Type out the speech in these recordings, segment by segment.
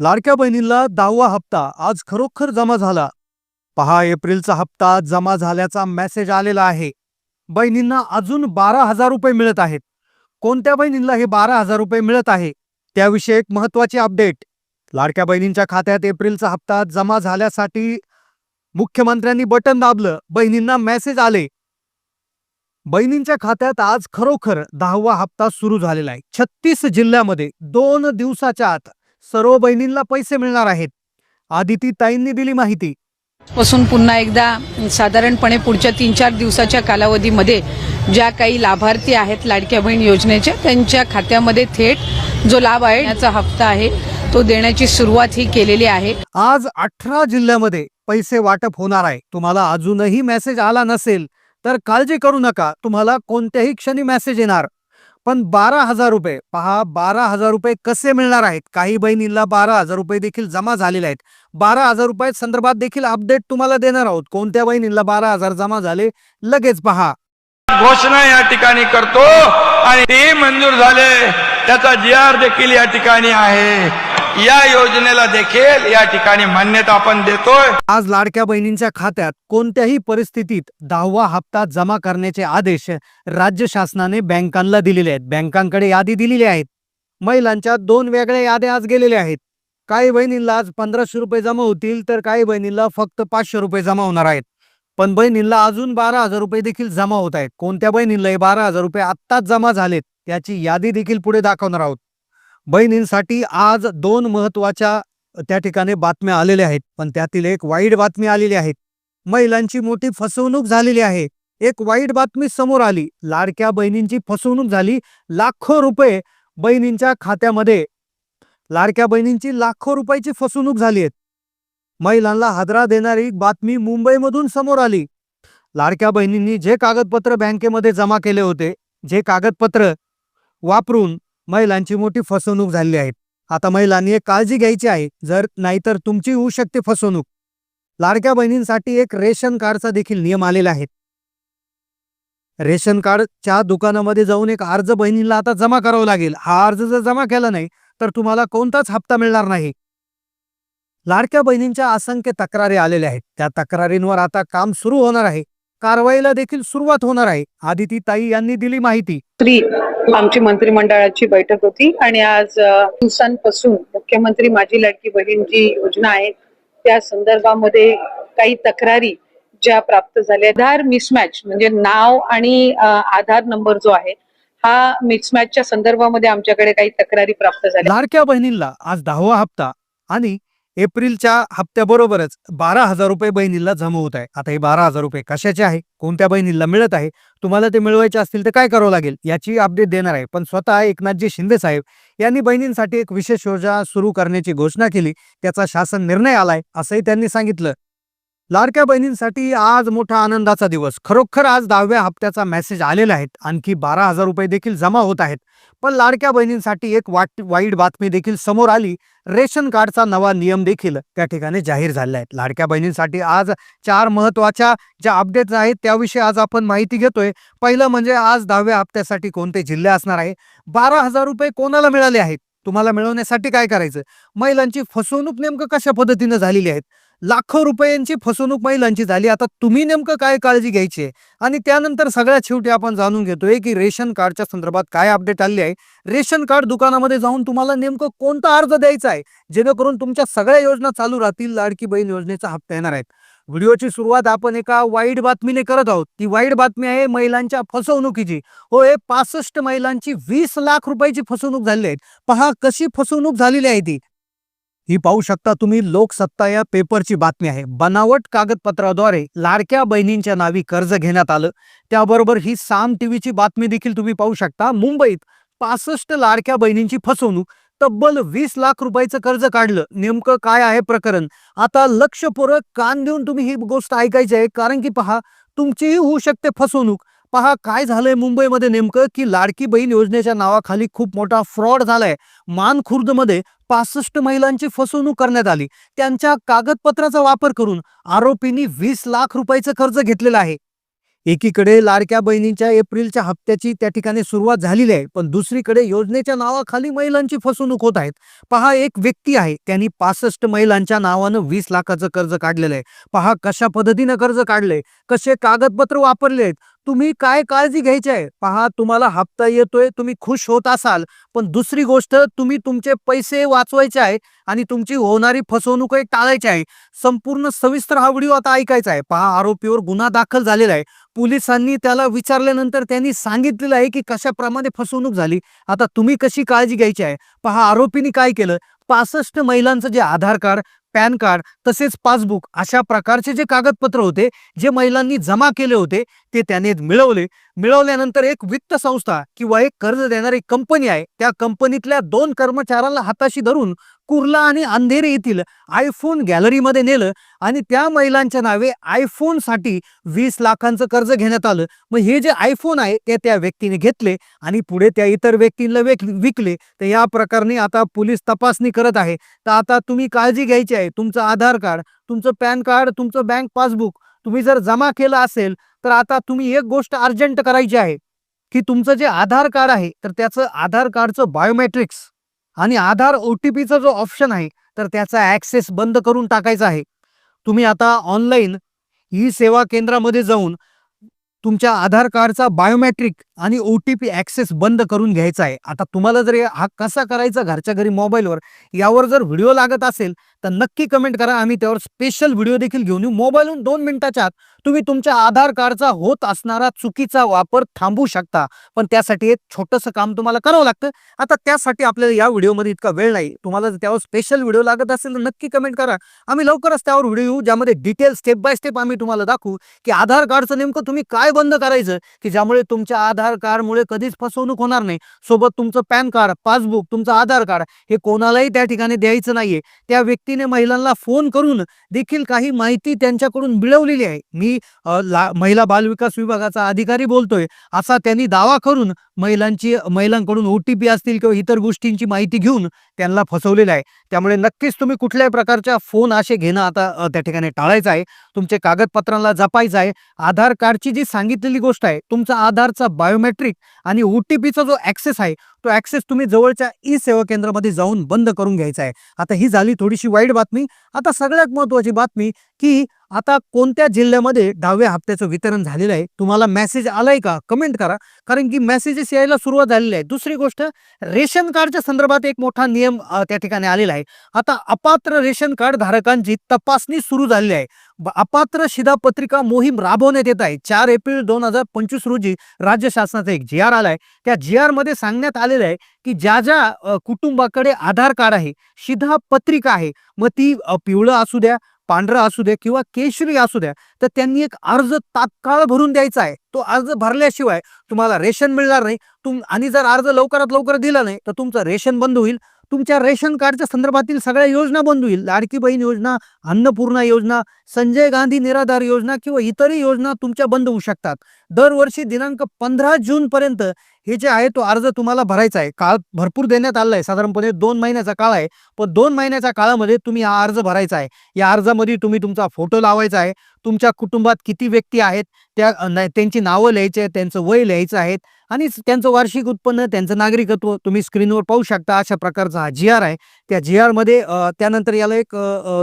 लाडक्या बहिणींना दहावा हप्ता आज खरोखर जमा झाला. पहा एप्रिलचा हप्ता जमा झाल्याचा मेसेज आलेला आहे. बहिणींना अजून बारा हजार रुपये मिळत आहेत. कोणत्या बहिणींना हे बारा हजार रुपये मिळत आहे? त्याविषयी एक महत्वाची अपडेट. लाडक्या बहिणींच्या खात्यात एप्रिलचा हप्ता जमा झाल्यासाठी मुख्यमंत्र्यांनी बटन दाबलं. बहिणींना मेसेज आले. बहिणींच्या खात्यात आज खरोखर दहावा हप्ता सुरू झालेला आहे. छत्तीस जिल्ह्यामध्ये दोन दिवसाच्या आत सर्व बहिणींना पैसे मिळणार आहेत. आदिती ताईंनी दिली माहिती. पासून पुन्हा एकदा साधारणपणे पुढच्या तीन चार दिवसाच्या कालावधीमध्ये ज्या काही लाभार्थी आहेत लाडक्या बहीण योजनेच्या त्यांच्या खात्यामध्ये थेट जो लाभ आहे याचा हप्ता आहे तो देण्याची सुरुवात ही केलेली आहे. आज अठरा जिल्ह्यामध्ये पैसे वाटप होणार आहे. तुम्हाला अजूनही मेसेज आला नसेल तर काळजी करू नका. तुम्हाला कोणत्याही क्षणी मेसेज येणार. पण बारा हजार रुपये पहा बारा हजार रुपये कसे मिळणार आहेत? काही बहिणींना बारा हजार रुपये देखील जमा झालेले आहेत. बारा हजार रुपये संदर्भात देखील अपडेट तुम्हाला देणार आहोत. कोणत्या बहिणींना बारा हजार जमा झाले? लगेच पहा. घोषणा या ठिकाणी करतो आणि ते मंजूर झाले. त्याचा जी आर देखील या ठिकाणी आहे. या योजनेला देखील या ठिकाणी मान्यता आपण देतोय. आज लाडक्या बहिणींच्या खात्यात कोणत्याही परिस्थितीत दहावा हप्ता जमा करण्याचे आदेश राज्य शासनाने बँकांना दिलेले आहेत. बँकांकडे यादी दिलेली आहेत. महिलांच्या दोन वेगळ्या याद्या आज गेलेल्या आहेत. काही बहिणींना आज पंधराशे रुपये जमा होतील तर काही बहिणींना फक्त पाचशे रुपये जमा होणार आहेत. पण बहिणींना अजून बारा हजार रुपये देखील जमा होत आहेत. कोणत्या बहिणींना हे बारा हजार रुपये आत्ताच जमा झालेत त्याची यादी देखील पुढे दाखवणार आहोत. बहिणींसाठी आज दोन महत्त्वाच्या त्या ठिकाणी बातम्या आलेल्या आहेत. पण त्यातील एक वाईट बातमी आलेली आहे. महिलांची मोठी फसवणूक झालेली आहे. एक वाईट बातमी समोर आली. लाडक्या बहिणींची फसवणूक झाली. लाखो रुपये बहिणींच्या खात्यामध्ये. लाडक्या बहिणींची लाखो रुपयाची फसवणूक झाली आहे. महिलांना हादरा देणारी बातमी मुंबईमधून समोर आली. लाडक्या बहिणींनी जे कागदपत्र बँकेमध्ये जमा केले होते जे कागदपत्र वापरून महिलांची मोठी फसवणूक झालेली आहे. आता महिलांनी एक काळजी घ्यायची आहे जर नाहीतर तुमची होऊ शकते फसवणूक. लाडक्या बहिणींसाठी एक रेशन कार्डचा देखील नियम आलेला आहे. रेशन कार्डच्या दुकानामध्ये जाऊन एक अर्ज बहिणीला आता जमा करावा लागेल. हा अर्ज जर जमा केला नाही तर तुम्हाला कोणताच हप्ता मिळणार नाही. लाडक्या बहिणींच्या असंख्य तक्रारी आलेल्या आहेत. त्या तक्रारींवर आता काम सुरू होणार आहे. कारवाईला देखील सुरुवात होणार आहे. आदिती ताई यांनी दिली माहिती. आमची मंत्रिमंडळाची बैठक होती आणि आज दिवसांपासून मुख्यमंत्री माझी लाडकी बहीण जी योजना आहे त्या संदर्भामध्ये काही तक्रारी ज्या प्राप्त झाल्या. आधार मिसमॅच म्हणजे नाव आणि आधार नंबर जो आहे हा मिसमॅचच्या संदर्भामध्ये आमच्याकडे काही तक्रारी प्राप्त झाल्या. लाडक्या बहिणींना आज दहावा हप्ता आणि एप्रिलच्या हप्त्याबरोबरच बारा हजार रुपये बहिणीला जमा आहे. आता हे बारा हजार रुपये कशाचे आहे? कोणत्या बहिणीला मिळत आहे? तुम्हाला ते मिळवायचे असतील तर काय करावं लागेल? याची अपडेट देणार आहे. पण स्वतः एकनाथजी शिंदे साहेब यांनी बहिणींसाठी एक विशेष योजना सुरू करण्याची घोषणा केली. त्याचा शासन निर्णय आलाय असंही त्यांनी सांगितलं. लाडक्या बहिणींसाठी आज मोठा आनंदाचा दिवस. खरोखर आज दहाव्या हप्त्याचा मेसेज आलेला आहे. आणखी बारा हजार रुपये देखील जमा होत आहेत. पण लाडक्या बहिणींसाठी एक वाट वाईट बातमी देखील समोर आली. रेशन कार्डचा नवा नियम देखील त्या ठिकाणी जाहीर झाला आहे. लाडक्या बहिणींसाठी आज चार महत्त्वाच्या ज्या अपडेट्स आहेत त्याविषयी आज आपण माहिती घेतोय. पहिलं म्हणजे आज दहाव्या हप्त्यासाठी कोणते जिल्हे असणार आहे? बारा हजार रुपये कोणाला मिळाले आहेत? तुम्हाला मिळवण्यासाठी काय करायचं? महिलांची फसवणूक नेमकं कशा पद्धतीनं झालेली आहेत? लाखो रुपयांची फसवणूक महिलांची झाली. आता तुम्ही नेमकं काय काळजी घ्यायची आहे? आणि त्यानंतर सगळ्यात शेवटी आपण जाणून घेतोय की रेशन कार्डच्या संदर्भात काय अपडेट आले आहे? रेशन कार्ड दुकानामध्ये जाऊन तुम्हाला नेमकं कोणता अर्ज द्यायचा आहे? जेणेकरून तुमच्या सगळ्या योजना चालू राहतील. लाडकी बहीण योजनेचा हप्ता येणार आहेत व्हिडिओची सुरुवात आपण एका वाईट बातमीने करत आहोत. ती वाईट बातमी आहे महिलांच्या फसवणुकीची. हो हे पासष्ट महिलांची वीस लाख रुपयाची फसवणूक झालेली आहे. पहा कशी फसवणूक झालेली आहे ती. ही पाहू शकता तुम्ही लोकसत्ता या पेपरची बातमी आहे. बनावट कागदपत्राद्वारे लाडक्या बहिणींच्या नावी कर्ज घेण्यात आलं. त्याबरोबर ही साम टीव्हीची बातमी देखील तुम्ही पाहू शकता. मुंबईत पासष्ट लाडक्या बहिणींची फसवणूक तब्बल वीस लाख रुपयाचं कर्ज काढलं. नेमकं काय आहे प्रकरण? आता लक्षपूर्वक कान देऊन तुम्ही ही गोष्ट ऐकायची आहे. कारण की पहा तुमचीही होऊ शकते फसवणूक. पहा काय झालंय मुंबईमध्ये नेमकं की लाडकी बहीण योजनेच्या नावाखाली खूप मोठा फ्रॉड झालाय. मानखुर्दमध्ये पासष्ट महिलांची फसवणूक करण्यात आली. त्यांच्या कागदपत्राचा वापर करून आरोपींनी वीस लाख रुपयाचं कर्ज घेतलेलं आहे. एकीकडे लाडक्या बहिणींच्या एप्रिलच्या हप्त्याची त्या ठिकाणी सुरुवात झालेली आहे पण दुसरीकडे योजनेच्या नावाखाली महिलांची फसवणूक होत आहेत. पहा एक व्यक्ती आहे त्यांनी पासष्ट महिलांच्या नावानं वीस लाखाचं कर्ज काढलेलं आहे. पहा कशा पद्धतीनं कर्ज काढलंय? कसे कागदपत्र वापरले आहेत तुम्ही काय काळजी घ्यायची आहे पहा तुम्हाला हप्ता येतोय तुम्ही खुश होत असाल पण दुसरी गोष्ट तुम्ही तुमचे पैसे वाचवायचे आहे आणि तुमची होणारी फसवणूकही टाळायची आहे संपूर्ण सविस्तर हा व्हिडिओ आता ऐकायचा आहे पहा आरोपीवर गुन्हा दाखल झालेला आहे पोलिसांनी त्याला विचारल्यानंतर त्यांनी सांगितलेलं आहे की कशाप्रमाणे फसवणूक झाली. आता तुम्ही कशी काळजी घ्यायची आहे पहा आरोपीने काय केलं? पासष्ट महिलांचं जे आधार कार्ड पॅन कार्ड तसेच पासबुक अशा प्रकारचे जे कागदपत्र होते जे महिलांनी जमा केले होते ते त्याने मिळवले. मिळवल्यानंतर एक वित्त संस्था किंवा एक कर्ज देणारी कंपनी आहे त्या कंपनीतल्या दोन कर्मचाऱ्यांना हाताशी धरून कुर्ला आणि अंधेरी येथील आयफोन गॅलरीमध्ये नेलं आणि त्या महिलांच्या नावे आयफोनसाठी वीस लाखांचं कर्ज घेण्यात आलं. मग हे जे आयफोन आहे ते त्या व्यक्तीने घेतले आणि पुढे त्या इतर व्यक्तींना विकले. तर या प्रकरणी आता पोलीस तपासणी करत आहे. तर आता तुम्ही काळजी घ्यायची आहे. तुमचं आधार कार्ड तुमचं पॅन कार्ड तुमचं बँक पासबुक तुम्ही जर जमा केलं असेल तर आता तुम्ही एक गोष्ट अर्जंट करायची आहे की तुमचं जे आधार कार्ड आहे तर त्याचं आधार कार्डचं बायोमेट्रिक्स आणि आधार ओ टी पीचा जो ऑप्शन आहे तर त्याचा ॲक्सेस बंद करून टाकायचा आहे. तुम्ही आता ऑनलाईन ई सेवा केंद्रामध्ये जाऊन तुमच्या आधार कार्डचा बायोमेट्रिक आणि ओ टी पी ॲक्सेस बंद करून घ्यायचा आहे. आता तुम्हाला जर हा कसा करायचा घरच्या घरी मोबाईलवर यावर जर व्हिडिओ लागत असेल तर नक्की कमेंट करा. आम्ही त्यावर स्पेशल व्हिडिओ देखील घेऊन येऊ. मोबाईलहून दोन मिनिटाच्या आत तुम्ही तुमच्या आधार कार्डचा होत असणारा चुकीचा वापर थांबवू शकता. पण त्यासाठी एक छोटंसं काम तुम्हाला करावं लागतं. आता त्यासाठी आपल्याला या व्हिडिओमध्ये इतका वेळ नाही. तुम्हाला जर त्यावर स्पेशल व्हिडिओ लागत असेल तर नक्की कमेंट करा. आम्ही लवकरच त्यावर व्हिडिओ येऊ ज्यामध्ये डिटेल स्टेप बाय स्टेप आम्ही तुम्हाला दाखवू की आधार कार्डचं नेमकं तुम्ही काय बंद करायचं की ज्यामुळे तुमच्या आधार कार्डमुळे कधीच फसवणूक होणार नाही. सोबत तुमचं पॅन कार्ड पासबुक तुमचं आधार कार्ड हे कोणालाही त्या ठिकाणी द्यायचं नाहीये. त्या व्यक्तीने महिलांना फोन करून देखील काही माहिती त्यांच्याकडून मिळवलेली आहे. मी ला महिला बालविकास विभागाचा अधिकारी बोलतोय. असा त्यांनी दावा करून महिलांची महिलांकडून ओ टी पी असतील किंवा इतर गोष्टींची माहिती घेऊन त्यांना फसवलेलं आहे. त्यामुळे नक्कीच तुम्ही कुठल्याही प्रकारच्या फोन असे घेणं आता त्या ठिकाणी टाळायचं आहे. तुमचे कागदपत्रांना जपायचं आहे. आधार कार्डची जी सांगितलेली गोष्ट आहे तुमचा आधारचा बायोमेट्रिक आणि ओ टी पीचा जो ॲक्सेस आहे तो ॲक्सेस तुम्ही जवळच्या ई सेवा केंद्रामध्ये जाऊन बंद करून घ्यायचा आहे. आता ही झाली थोडीशी वाईट बातमी. आता सगळ्यात महत्त्वाची बातमी की आता कोणत्या जिल्ह्यामध्ये दहाव्या हप्त्याचं वितरण झालेलं आहे? तुम्हाला मेसेज आलाय का? कमेंट करा. कारण की मेसेजेस यायला सुरुवात झालेली आहे. दुसरी गोष्ट रेशन कार्डच्या संदर्भात एक मोठा नियम त्या ठिकाणी आलेला आहे. आता अपात्र रेशन कार्ड धारकांची तपासणी सुरू झालेली आहे. अपात्र शिधापत्रिका मोहीम राबवण्यात येत आहे. चार एप्रिल दोन हजार पंचवीस रोजी राज्य शासनाचा एक जी आर आलाय त्या जी आरमध्ये सांगण्यात आलेलं आहे की ज्या ज्या कुटुंबाकडे आधार कार्ड आहे शिधापत्रिका आहे मग ती पिवळं असू द्या पांढरं असू द्या किंवा केशरी असू द्या तर त्यांनी एक अर्ज तात्काळ भरून द्यायचा आहे. तो अर्ज भरल्याशिवाय तुम्हाला रेशन मिळणार नाही. तुम आणि जर अर्ज लवकरात लवकर दिला नाही तर तुमचं रेशन बंद होईल. तुमच्या रेशन कार्डच्या संदर्भातील सगळ्या योजना बंद होईल. लाडकी बहीण योजना अन्नपूर्णा योजना संजय गांधी निराधार योजना किंवा इतरही योजना तुमच्या बंद होऊ शकतात. दरवर्षी दिनांक पंधरा जून पर्यंत हे जे आहे तो अर्ज तुम्हाला भरायचा आहे. काळ भरपूर देण्यात आला आहे. साधारणपणे दोन महिन्याचा काळ आहे. पण दोन महिन्याच्या काळामध्ये तुम्ही हा अर्ज भरायचा आहे. या अर्जामध्ये तुम्ही तुमचा फोटो लावायचा आहे. तुमच्या कुटुंबात किती व्यक्ती आहेत? त्या त्यांची नावं लिहायची आहेत त्यांचं वय लिहायचं आहेत आणि त्यांचं वार्षिक उत्पन्न त्यांचं नागरिकत्व तुम्ही स्क्रीनवर पाहू शकता. अशा प्रकारचा हा जी आर आहे. त्या जी आरमध्ये त्यानंतर याला एक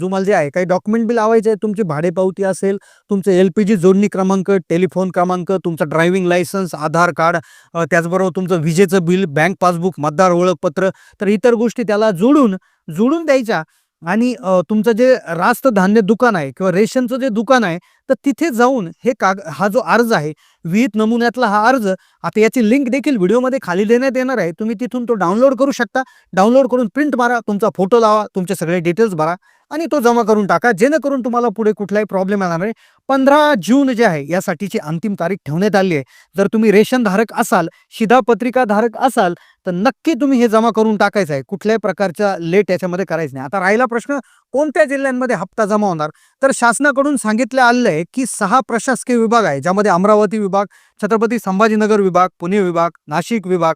जुमाल जे आहे काही डॉक्युमेंट बी लावायचे आहे तुमची भाडेपावती असेल तुमचं एल पी जी जोडणी क्रमांक टेलिफोन क्रमांक तुमचं ड्रायव्हिंग लायसन्स आधार कार्ड त्याचबरोबर तुमचं विजेचं बिल बँक पासबुक मतदार ओळखपत्र तर इतर गोष्टी त्याला जोडून जोडून द्यायच्या. आणि तुमचं जे रास्त धान्य दुकान आहे किंवा रेशनचं जे दुकान आहे तर तिथे जाऊन हे काग हा जो अर्ज आहे विहित नमुन्यातला हा अर्ज आता याची लिंक देखील व्हिडिओमध्ये खाली देण्यात येणार आहे. तुम्ही तिथून तो डाउनलोड करू शकता. डाउनलोड करून प्रिंट मारा तुमचा फोटो लावा तुमचे सगळे डिटेल्स भरा आणि तो जमा करून टाका. जेणेकरून तुम्हाला पुढे कुठलाही प्रॉब्लेम येणार नाही. पंधरा जून जे आहे यासाठीची अंतिम तारीख ठेवण्यात आली आहे. जर तुम्ही रेशन धारक असाल शिधापत्रिका धारक असाल तर नक्की तुम्ही हे जमा करून टाकायचं आहे. कुठल्याही प्रकारचा लेट याच्यामध्ये करायचं नाही. आता राहिला प्रश्न कोणत्या जिल्ह्यांमध्ये हप्ता जमा होणार? तर शासनाकडून सांगितलं आलेलं आहे की सहा प्रशासकीय विभाग आहे ज्यामध्ये अमरावती विभाग छत्रपती संभाजीनगर विभाग पुणे विभाग नाशिक विभाग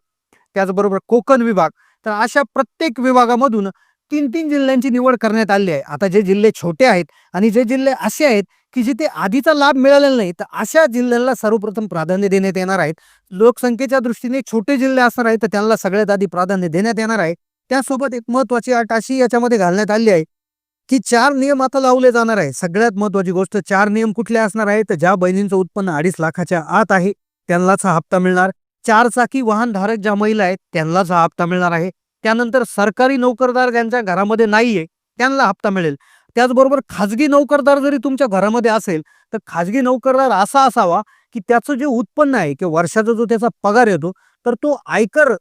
त्याचबरोबर कोकण विभाग. तर अशा प्रत्येक विभागामधून तीन तीन जिल्ह्यांची निवड करण्यात आली आहे. आता जे जिल्हे छोटे आहेत आणि जे जिल्हे असे आहेत की जिथे आधीचा लाभ मिळालेला नाही तर अशा जिल्ह्यांना सर्वप्रथम प्राधान्य देण्यात येणार आहेत लोकसंख्येच्या दृष्टीने छोटे जिल्हे असणार आहेत तर त्यांना सगळ्यात आधी प्राधान्य देण्यात येणार आहे. त्यासोबत एक महत्वाची अट अशी याच्यामध्ये घालण्यात आली आहे की चार नियम आता लावले जाणार आहे. सगळ्यात महत्वाची गोष्ट चार नियम कुठले असणार आहे तर ज्या बहिणींचं उत्पन्न अडीच लाखाच्या आत आहे त्यांनाच हा हप्ता मिळणार. चार चाकी वाहनधारक ज्या महिला आहेत त्यांनाच हा हप्ता मिळणार आहे. त्यानंतर सरकारी नोकरदार ज्यांच्या घरामध्ये नाहीये त्यांना हप्ता मिळेल. त्याचबरोबर खाजगी नोकरदार जरी तुमच्या घरामध्ये असेल तर खाजगी नोकरदार असा असावा की त्याचं जे उत्पन्न आहे किंवा वर्षाचा जो त्याचा पगार येतो तर तो आयकर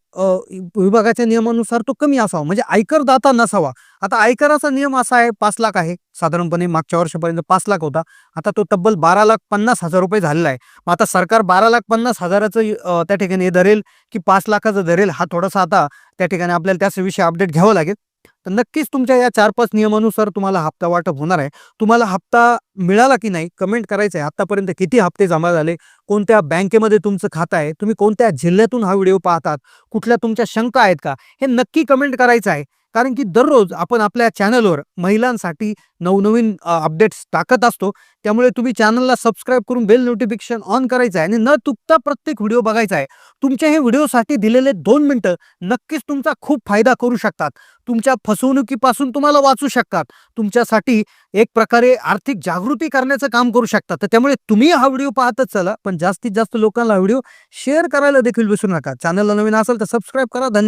विभागाच्या नियमानुसार तो कमी असावा. म्हणजे आयकर दाता नसावा. आता आयकराचा नियम असा आहे पाच लाख आहे. साधारणपणे मागच्या वर्षापर्यंत पाच लाख होता. आता तो तब्बल बारा लाख पन्नास हजार रुपये झालेला आहे. मग आता सरकार बारा लाख पन्नास हजाराचं त्या ठिकाणी हे धरेल की पाच लाखाचं धरेल हा थोडासा आता त्या ठिकाणी आपल्याला त्याविषयी अपडेट घ्यावं लागेल. तर नक्कीच तुमच्या या चार पाच नियमानुसार तुम्हाला हप्ता वाटप होणार आहे. तुम्हाला हप्ता मिळाला की नाही कमेंट करायचं आहे आतापर्यंत किती हप्ते जमा झाले? कोणत्या बँकेमध्ये तुमचं खातं आहे? तुम्ही कोणत्या जिल्ह्यातून हा व्हिडिओ पाहतात? कुठल्या तुमच्या शंका आहेत का? हे नक्की कमेंट करायचं आहे. कारण की दररोज आपण आपल्या चॅनलवर महिलांसाठी नवनवीन अपडेट्स टाकत असतो. त्यामुळे तुम्ही चॅनलला सबस्क्राईब करून बेल नोटिफिकेशन ऑन करायचं आहे आणि न चुकता प्रत्येक व्हिडिओ बघायचा आहे. तुमच्या हे व्हिडिओसाठी दिलेले दोन मिनटं नक्कीच तुमचा खूप फायदा करू शकतात. तुमच्या फसवणुकीपासून तुम्हाला वाचू शकतात. तुमच्यासाठी एक प्रकारे आर्थिक जागृती करण्याचं काम करू शकतात. तर त्यामुळे तुम्ही हा व्हिडिओ पाहतच चला. पण जास्तीत जास्त लोकांना व्हिडिओ शेअर करायला देखील विसरू नका. चॅनलला नवीन असेल तर सबस्क्राईब करा. धन्यवाद.